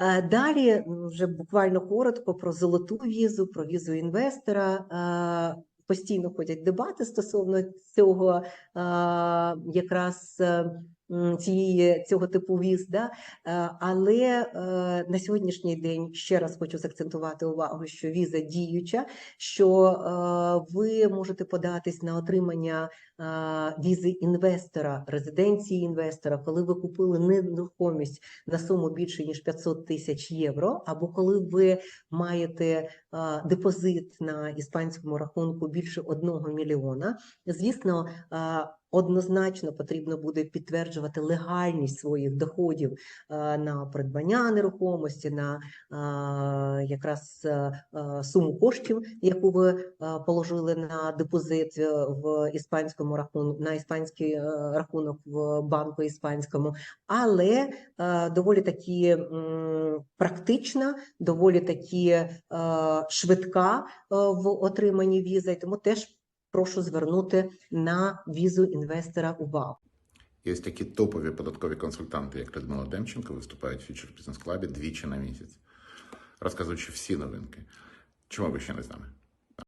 Е, Далі вже буквально коротко про золоту візу, про візу інвестора. Е, Постійно ходять дебати стосовно цього е, якраз цієї цього типу віз. Да? Е, Але е, на сьогоднішній день ще раз хочу заакцентувати увагу, що віза діюча, що е, ви можете податись на отримання візи інвестора, резиденції інвестора, коли ви купили нерухомість на суму більше ніж 500 тисяч євро, або коли ви маєте депозит на іспанському рахунку більше 1 мільйона. Звісно, однозначно потрібно буде підтверджувати легальність своїх доходів на придбання нерухомості, на якраз а, а, суму коштів, яку ви положили на депозит е, в іспанському рахунку, на іспанський е, рахунок в банку іспанському, але е, доволі таки м, практична, доволі таки е, швидка е, в отриманні візи, тому теж прошу звернути на візу інвестора увагу. Є такі топові податкові консультанти, як Людмила Демченко, виступають в Future Business Club двічі на місяць, розказуючи всі новинки. Чому ви ще не з нами?